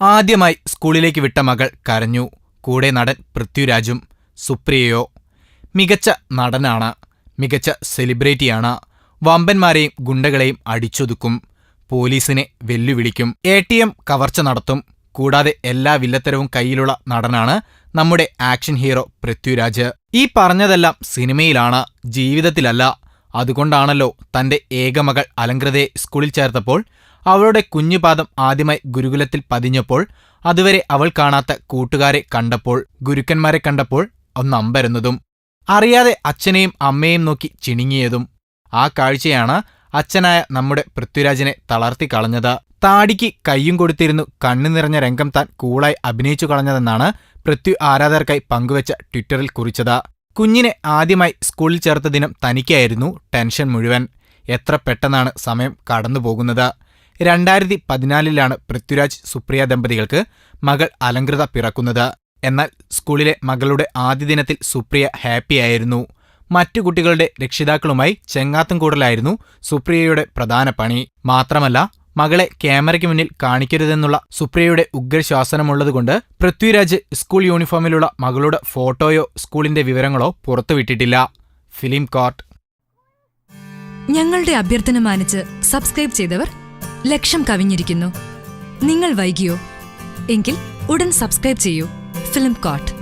ആദ്യമായി സ്കൂളിലേക്ക് വിട്ട മകൾ കരഞ്ഞു. കൂടെ നടൻ പൃഥ്വിരാജും സുപ്രിയയോ മികച്ച നടനാണ് മികച്ച സെലിബ്രിറ്റിയാണ്. വമ്പന്മാരെയും ഗുണ്ടകളെയും അടിച്ചൊതുക്കും പോലീസിനെ വെല്ലുവിളിക്കും. എ ടി എം കവർച്ച നടത്തും കൂടാതെ എല്ലാ വില്ലത്തരവും കയ്യിലുള്ള നടനാണ് നമ്മുടെ ആക്ഷൻ ഹീറോ പൃഥ്വിരാജ്. ഈ പറഞ്ഞതെല്ലാം സിനിമയിലാണ് ജീവിതത്തിലല്ല. അതുകൊണ്ടാണല്ലോ തന്റെ ഏകമകൾ അലങ്കൃതയെ സ്കൂളിൽ ചേർത്തപ്പോൾ അവളുടെ കുഞ്ഞുപാദം ആദ്യമായി ഗുരുകുലത്തിൽ പതിഞ്ഞപ്പോൾ അതുവരെ അവൾ കാണാത്ത കൂട്ടുകാരെ കണ്ടപ്പോൾ ഗുരുക്കന്മാരെ കണ്ടപ്പോൾ ഒന്നമ്പരുന്നതും അറിയാതെ അച്ഛനെയും അമ്മയെയും നോക്കി ചിണുങ്ങിയതും. ആ കാഴ്ചയാണ് അച്ഛനായ നമ്മുടെ പൃഥ്വിരാജിനെ തളർത്തി കളഞ്ഞത്. താടിക്ക് കയ്യും കൊടുത്തിരുന്നു കണ്ണു നിറഞ്ഞ രംഗം താൻ കൂളായി അഭിനയിച്ചു കളഞ്ഞതെന്നാണ് പൃഥ്വി ആരാധകർക്കായി പങ്കുവച്ച ട്വിറ്ററിൽ കുറിച്ചത്. കുഞ്ഞിനെ ആദ്യമായി സ്കൂളിൽ ചേർത്ത ദിനം തനിക്കായിരുന്നു ടെൻഷൻ മുഴുവൻ. എത്ര പെട്ടെന്നാണ് സമയം കടന്നുപോകുന്നത് രണ്ടായിരത്തി പതിനാലിലാണ് പൃഥ്വിരാജ് സുപ്രിയ ദമ്പതികൾക്ക് മകൾ അലങ്കൃത പിറക്കുന്നത്. എന്നാൽ സ്കൂളിലെ മകളുടെ ആദ്യ ദിനത്തിൽ സുപ്രിയ ഹാപ്പിയായിരുന്നു മറ്റു കുട്ടികളുടെ രക്ഷിതാക്കളുമായി ചെങ്ങാത്തം കൂടലായിരുന്നു സുപ്രിയയുടെ പ്രധാന പണി. മാത്രമല്ല മകളെ ക്യാമറയ്ക്ക് മുന്നിൽ കാണിക്കരുതെന്നുള്ള സുപ്രിയയുടെ ഉഗ്രശ്വാസനമുള്ളതുകൊണ്ട് പൃഥ്വിരാജ് സ്കൂൾ യൂണിഫോമിലുള്ള മകളുടെ ഫോട്ടോയോ സ്കൂളിന്റെ വിവരങ്ങളോ പുറത്തുവിട്ടിട്ടില്ല. Film court. ഞങ്ങളുടെ അഭ്യർത്ഥന മാനിച്ച് സബ്സ്ക്രൈബ് ചെയ്തവർ ലക്ഷം കവിഞ്ഞിരിക്കുന്നു. നിങ്ങൾ വൈകിയോ? എങ്കിൽ ഉടൻ സബ്സ്ക്രൈബ് ചെയ്യൂ. Film coat